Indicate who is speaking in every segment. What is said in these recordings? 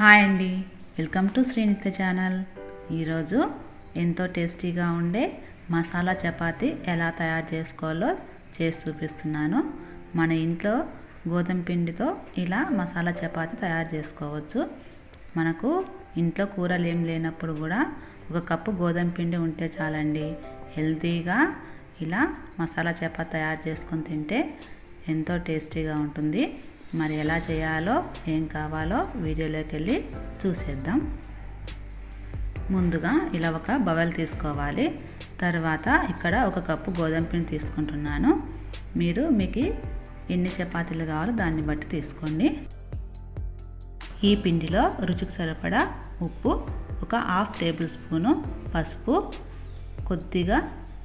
Speaker 1: Hi అండి. Welcome to Srinitya channel. ఈరోజు ఎంతో టేస్టీగా ఉండే మసాలా చపాతీ ఎలా తయారు చేసుకోవాలో చేసి చూపిస్తున్నాను. మన ఇంట్లో గోధుమ పిండితో ఇలా మసాలా చపాతీ తయారు చేసుకోవచ్చు. మనకు ఇంట్లో కూరలు ఏం లేనప్పుడు కూడా ఒక కప్పు గోధుమ పిండి ఉంటే చాలండి. హెల్తీగా ఇలా మసాలా చపాతీ తయారు చేసుకొని తింటే ఎంతో టేస్టీగా ఉంటుంది. మరి ఎలా చేయాలో ఏం కావాలో వీడియోలోకి వెళ్ళి చూసేద్దాం. ముందుగా ఇలా ఒక బవల్ తీసుకోవాలి. తర్వాత ఇక్కడ ఒక కప్పు గోధుమ పిండి తీసుకుంటున్నాను. మీరు మీకు ఎన్ని చపాతీలు కావాలో దాన్ని బట్టి తీసుకోండి. ఈ పిండిలో రుచికి సరిపడా ఉప్పు ఒక హాఫ్ టేబుల్ స్పూను పసుపు కొద్దిగా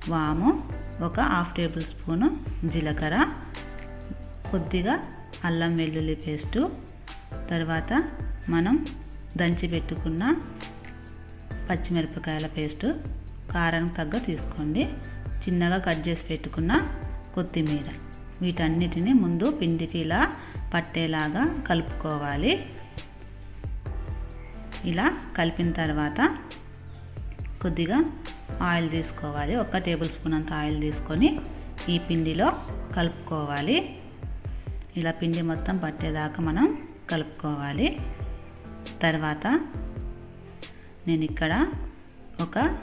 Speaker 1: వాము ఒక హాఫ్ టేబుల్ స్పూను జీలకర్ర కొద్దిగా అల్లం వెల్లుల్లి పేస్టు. తర్వాత మనం దంచి పెట్టుకున్న పచ్చిమిరపకాయల పేస్టు. కారం తగ్గ తీసుకోండి. చిన్నగా కట్ చేసి పెట్టుకున్న కొత్తిమీర. వీటన్నిటిని ముందు పిండికి ఇలా పట్టేలాగా కలుపుకోవాలి. ఇలా కలిపిన తర్వాత కొద్దిగా ఆయిల్ తీసుకోవాలి. ఒక టేబుల్ స్పూన్ అంత ఆయిల్ తీసుకొని ఈ పిండిలో కలుపుకోవాలి. ఇలా పిండి మొత్తం పట్టేదాకా మనం కలుపుకోవాలి. తర్వాత నేను ఇక్కడ ఒక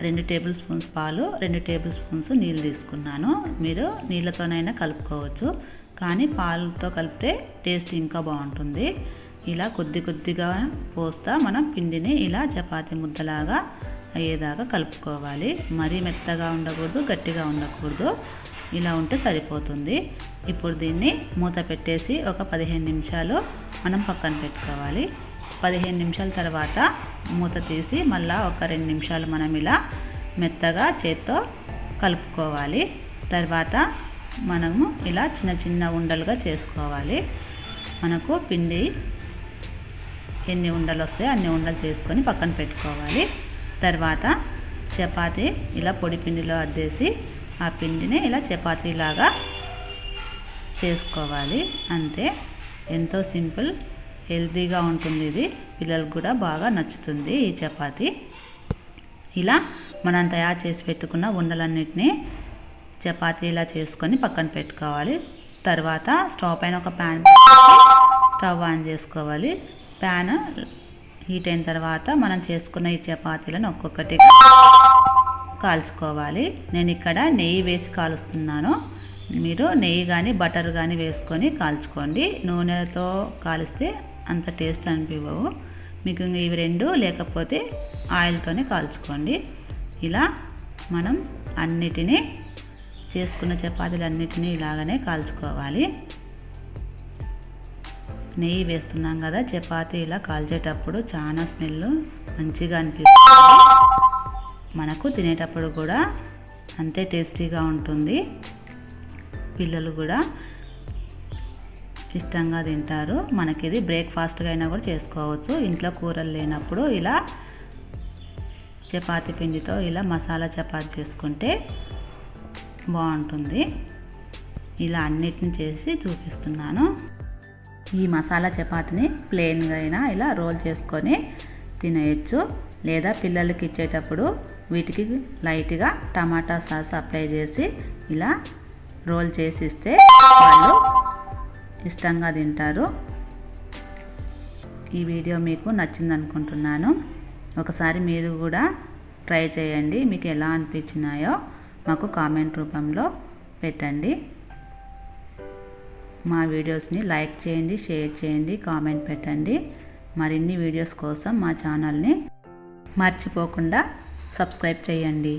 Speaker 1: రెండు టేబుల్ స్పూన్స్ పాలు రెండు టేబుల్ స్పూన్స్ నీళ్ళు తీసుకున్నాను. మీరు నీళ్ళతోనైనా కలుపుకోవచ్చు. కానీ పాలతో కలిపితే టేస్ట్ ఇంకా బాగుంటుంది. ఇలా కొద్ది కొద్దిగా పోస్తా మనం పిండిని ఇలా చపాతి ముద్దలాగా అయ్యేదాకా కలుపుకోవాలి. మరీ మెత్తగా ఉండకూడదు గట్టిగా ఉండకూడదు. ఇలా ఉంటే సరిపోతుంది. ఇప్పుడు దీన్ని మూత పెట్టేసి ఒక పదిహేను నిమిషాలు మనం పక్కన పెట్టుకోవాలి. పదిహేను నిమిషాల తర్వాత మూత తీసి మళ్ళీ ఒక రెండు నిమిషాలు మనం ఇలా మెత్తగా చేత్తో కలుపుకోవాలి. తర్వాత మనము ఇలా చిన్న చిన్న ఉండలుగా చేసుకోవాలి. మనకు పిండి ఎన్ని ఉండలు వస్తాయో అన్ని ఉండలు చేసుకొని పక్కన పెట్టుకోవాలి. తర్వాత చపాతి ఇలా పొడి పిండిలో అద్దేసి ఆ పిండిని ఇలా చపాతీలాగా చేసుకోవాలి. అంతే. ఎంతో సింపుల్ హెల్తీగా ఉంటుంది ఇది. పిల్లలకు కూడా బాగా నచ్చుతుంది ఈ చపాతి. ఇలా మనం తయారు చేసి పెట్టుకున్న ఉండలన్నిటినీ చపాతీలా చేసుకొని పక్కన పెట్టుకోవాలి. తర్వాత స్టవ్ పైన ఒక ప్యాన్ స్టవ్ ఆన్ చేసుకోవాలి. ప్యాన్ హీట్ అయిన తర్వాత మనం చేసుకున్న ఈ చపాతీలను ఒక్కొక్కటి కాల్చుకోవాలి. నేను ఇక్కడ నెయ్యి వేసి కాలుస్తున్నాను. మీరు నెయ్యి కానీ బటర్ కానీ వేసుకొని కాల్చుకోండి. నూనెతో కాలిస్తే అంత టేస్ట్ అనిపించవు మీకు ఇవి రెండు లేకపోతే ఆయిల్తోనే కాల్చుకోండి. ఇలా మనం అన్నిటినీ చేసుకున్న చపాతీలు అన్నిటినీ ఇలాగనే కాల్చుకోవాలి. నెయ్యి వేస్తున్నాం కదా చపాతీ ఇలా కాల్చేటప్పుడు చాలా స్మెల్ మంచిగా అనిపిస్తుంది. మనకు తినేటప్పుడు కూడా అంతే టేస్టీగా ఉంటుంది. పిల్లలు కూడా ఇష్టంగా తింటారు. మనకి ఇది బ్రేక్ఫాస్ట్గా అయినా కూడా చేసుకోవచ్చు. ఇంట్లో కూరలు లేనప్పుడు ఇలా చపాతీ పిండితో ఇలా మసాలా చపాతీ చేసుకుంటే బాగుంటుంది. ఇలా అన్నిటిని చేసి చూపిస్తున్నాను. ఈ మసాలా చపాతీని ప్లెయిన్గా అయినా ఇలా రోల్ చేసుకొని తినేయచ్చు. లేదా పిల్లలకి ఇచ్చేటప్పుడు వీటికి లైట్గా టమాటా సాస్ అప్లై చేసి ఇలా రోల్ చేసి ఇస్తే వాళ్ళు ఇష్టంగా తింటారు. ఈ వీడియో మీకు నచ్చింది అనుకుంటున్నాను ఒకసారి మీరు కూడా ట్రై చేయండి. మీకు ఎలా అనిపించినాయో మాకు కామెంట్ రూపంలో పెట్టండి. మా వీడియోస్ని లైక్ చేయండి షేర్ చేయండి కామెంట్ పెట్టండి. మరిన్ని వీడియోస్ కోసం మా ఛానల్ని మర్చిపోకుండా సబ్స్క్రైబ్ చేయండి.